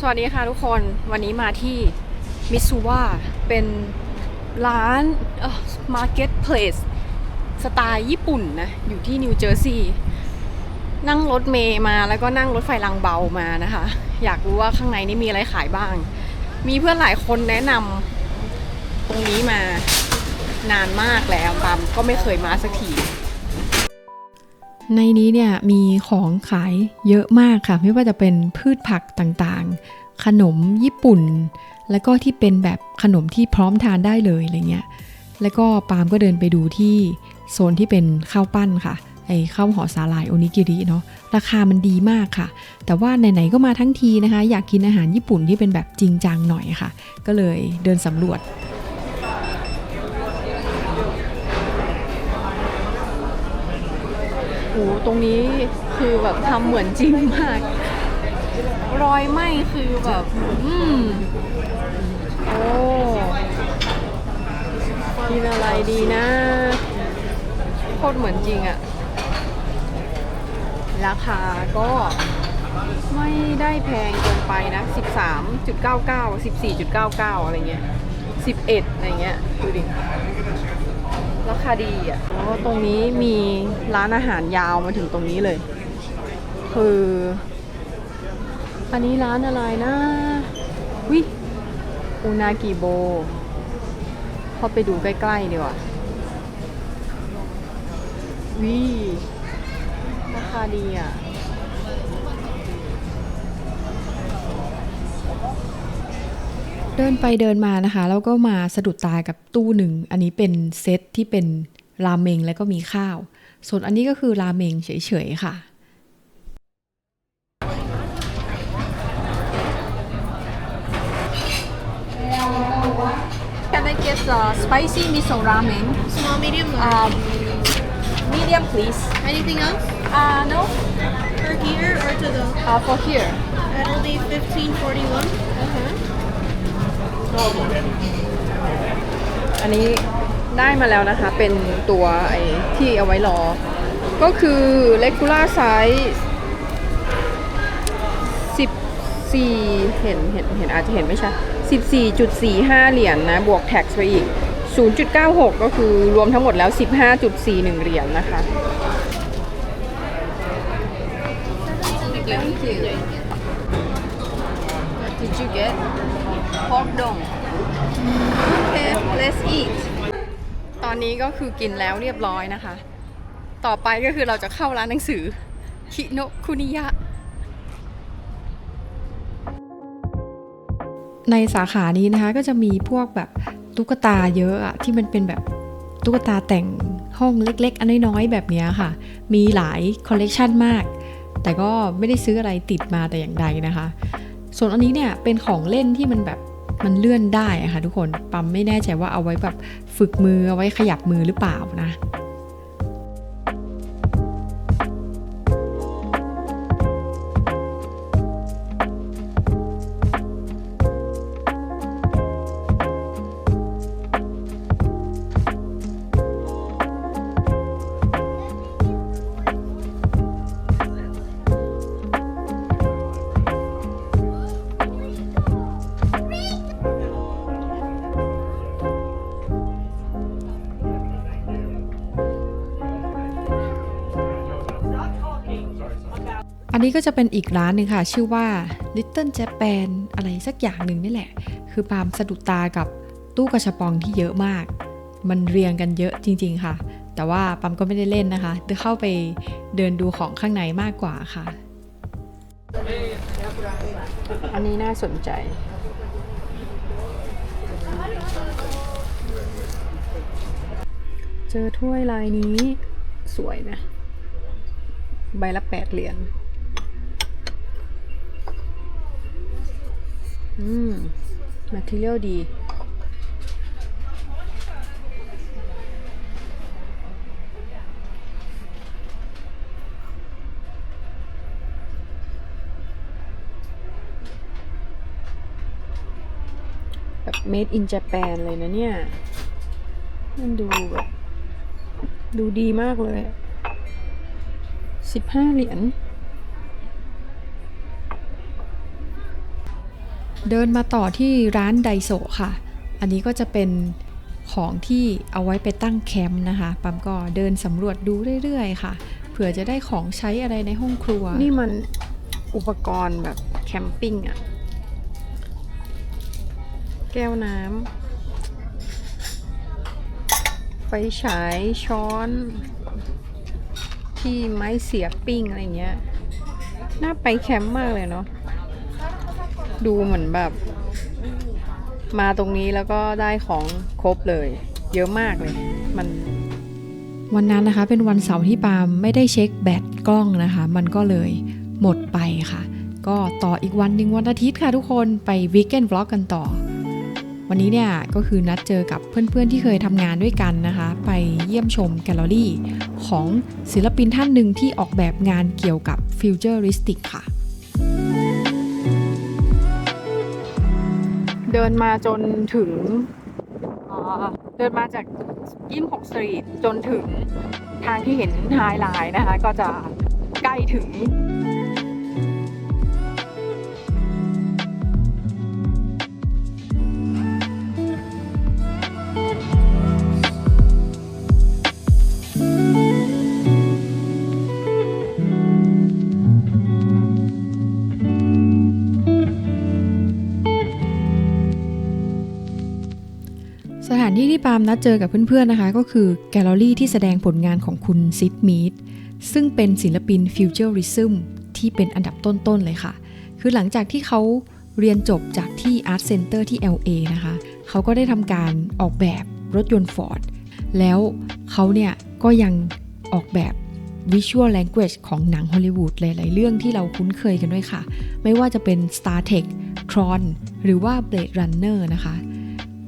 สวัสดีค่ะทุกคนวันนี้มาที่มิซูว่าเป็นร้านมาร์เก็ตเพลสสไตล์ญี่ปุ่นนะ อยู่ที่นิวเจอร์ซีย์นั่งรถเมย์มาแล้วก็นั่งรถไฟรางเบามานะคะ อยากรู้ว่าข้างในนี่มีอะไรขายบ้าง มีเพื่อนหลายคนแนะนำตรงนี้มานานมากแล้วปามก็ไม่เคยมาสักที ในนี้เนี่ยมีของขายเยอะมากค่ะ ไม่ว่าจะเป็นพืชผักต่างๆ ขนมญี่ปุ่น แล้วก็ที่เป็นแบบขนมที่พร้อมทานได้เลยอะไรเงี้ยแล้วก็ปาล์มก็เดินไปดูที่โซนที่เป็นข้าวปั้นค่ะไอ้ข้าวห่อสาหร่ายโอนิกิริเนาะราคามันดีมากค่ะ แต่ว่าไหนๆก็มาทั้งทีนะคะ อยากกินอาหารญี่ปุ่นที่เป็นแบบจริงจังหน่อยค่ะ ก็เลยเดินสำรวจ โอ้ตรงนี้คือแบบทำเหมือนจริงมาก รอยไหมคือแบบ อืมโอ้กินอะไรดีนะโคตรเหมือนจริงอะราคาก็ไม่ได้แพงเกินไปนะ 13.99 14.99 อะไรเงี้ย 11 อะไรเงี้ย ดูดิ ราคาดีอะตรงนี้มีร้านอาหารยาวมาถึงตรงนี้เลย คือ อันนี้ร้านอะไรนะวิอุนากิโบเข้าไปดูใกล้ๆดีกว่าวิราคาดีอะ เดินไปเดินมานะคะ แล้วก็มาสะดุดตากับตู้หนึ่ง อันนี้เป็นเซตที่เป็นราเมงแล้วก็มีข้าว ส่วนอันนี้ก็คือราเมงเฉยๆค่ะ Can I get the spicy miso ramen? Small, medium, large. Um, medium, please. Anything else? Uh, no, For here or to go? uh, for here. That'll be fifteen forty-one. อันนี้ได้มาแล้วนะคะ เป็นตัวไอ้ที่เอาไว้รอ ก็คือ regular size 14 เห็นเห็นเห็นอาจจะเห็นไม่ชัด14.45 เหรียญนนะบวกแท็กไปอีก 0.96 ก็คือรวมทั้งหมดแล้ว 15.41 เหรียญนะคะ Thank you. What did you get? Pork dong. Okay, let's eat. ตอนนี้ก็คือกินแล้วเรียบร้อยนะคะ ต่อไปก็คือเราจะเข้าร้านหนังสือ คิโนคุนิยะ ในสาขานี้นะคะก็จะมีพวกแบบตุ๊กตาเยอะอะที่มันเป็นแบบตุ๊กตาแต่งห้องเล็กๆ อันน้อยๆ แบบนี้ค่ะ มีหลายคอลเลกชันมาก แต่ก็ไม่ได้ซื้ออะไรติดมาแต่อย่างใดนะคะ ส่วนอันนี้เนี่ยเป็นของเล่นที่มันแบบมันเลื่อนได้อะค่ะทุกคนปั๊มไม่แน่ใจว่าเอาไว้แบบฝึกมือเอาไว้ขยับมือหรือเปล่านะ อันนี้ก็จะเป็นอีกร้านหนึ่งค่ะ ชื่อว่า Little Japan อะไรสักอย่างหนึ่งนี่แหละ คือปามสะดุดตากับตู้กระชบปองที่เยอะมาก มันเรียงกันเยอะจริง ๆ ค่ะ แต่ว่าปาล์มก็ไม่ได้เล่นนะคะเดเข้าไปเดินดูของข้างในมากกว่าค่ะ อันนี้น่าสนใจ เจอถ้วยลายนี้สวยนะ ใบละแปดเหรียญ อืมมาทีเรียลดี แบบ made in Japan เลยนะเนี่ย มันดูแบบ ดูดีมากเลย สิบห้าเหรียญ เดินมาต่อที่ร้านไดโซค่ะ อันนี้ก็จะเป็นของที่เอาไว้ไปตั้งแคมป์นะคะปั๊มก็เดินสำรวจดูเรื่อยๆค่ะ เผื่อจะได้ของใช้อะไรในห้องครัว นี่มันอุปกรณ์แบบแคมปิ้งอะแก้วน้ำไฟฉายช้อน ที่ไม้เสียบปิ้งอะไรเงี้ย น่าไปแคมป์มากเลยเนาะ ดูเหมือนแบบ มาตรงนี้แล้วก็ได้ของครบเลย เยอะมากเลย มันวันนั้นนะคะเป็นวันเสาร์ที่ปาล์มไม่ได้เช็คแบตกล้องนะคะ มันก็เลยหมดไปค่ะ ก็ต่ออีกวันหนึ่งวันอาทิตย์ค่ะทุกคนไปวีคเ n น v ์ o ล็อกกันต่อ วันนี้เนี่ยก็คือนัดเจอกับเพื่อนๆที่เคยทำงานด้วยกันนะคะ ไปเยี่ยมชมแกลเลอรี่ของศิลปินท่านหนึ่งที่ออกแบบงานเกี่ยวกับฟิวเจอริสติกค่ะ เดินมาจนถึงเดินมาจากยี่หกสตรีทจนถึงทางที่เห็นไฮไลน์นะคะ ก็จะใกล้ถึง ที่ที่ปาล์มนัดเจอกับเพื่อนๆนะคะ ก็คือแกลเลอรี่ที่แสดงผลงานของคุณซิดมีดซึ่งเป็นศิลปินฟิวเจอริซึมที่เป็นอันดับต้นๆเลยค่ะ คือหลังจากที่เขาเรียนจบจากที่ Art Center ที่ LA นะคะ เขาก็ได้ทำการออกแบบรถยนต์ Ford แล้วเขาเนี่ยก็ยังออกแบบ Visual Language ของหนังฮอลลีวูดหลาย ๆ เรื่องที่เราคุ้นเคยกันด้วยค่ะ ไม่ว่าจะเป็น Star Trek Tron หรือว่า Blade Runner นะคะ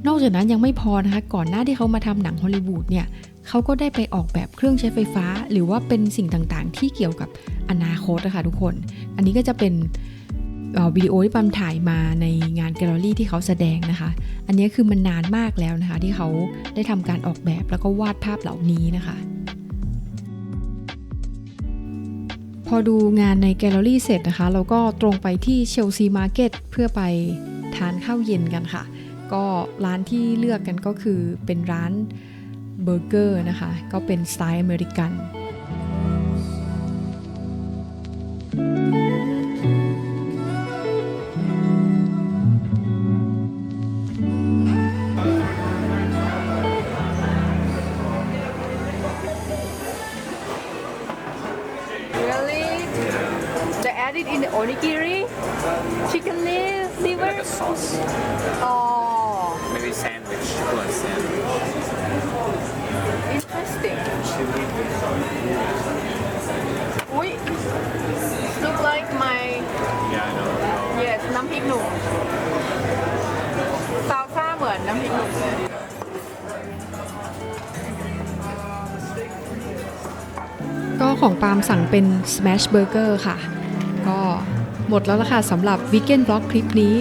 นอกจากนั้นยังไม่พอนะคะก่อนหน้าที่เขามาทำหนังฮอลลีวูดเนี่ยเขาก็ได้ไปออกแบบเครื่องใช้ไฟฟ้า หรือว่าเป็นสิ่งต่างๆ ที่เกี่ยวกับอนาคตนะคะทุกคน อันนี้ก็จะเป็นวิดีโอที่ปั๊มถ่ายมาในงานแกลเลอรี่ที่เขาแสดงนะคะ อันนี้คือมันนานมากแล้วนะคะ ที่เขาได้ทำการออกแบบแล้วก็วาดภาพเหล่านี้นะคะ พอดูงานในแกลเลอรี่เสร็จนะคะ เราก็ตรงไปที่เชลซีมาร์เก็ตเพื่อไปทานข้าวเย็นกันค่ะ ก็ร้านที่เลือกกันก็คือเป็นร้านเบอร์เกอร์นะคะ ก็เป็นสไตล์อเมริกัน Really? They added in the onigiri? Chicken liver? like a sauce. Oh, Maybe sandwich. Put on sandwich. interesting. Ui, look like my Yeah, I know. yes น้ำพริกหนุ่มซาวซ่าเหมือนน้ำพริกหนุ่มเลย ก็ของปาล์มสั่งเป็น Smash Burger ค่ะ ก็หมดแล้วละค่ะสำหรับ Weekend Vlog คลิปนี้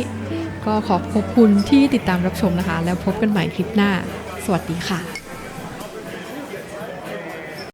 ก็ขอขอบคุณที่ติดตามรับชมนะคะ แล้วพบกันใหม่คลิปหน้า สวัสดีค่ะ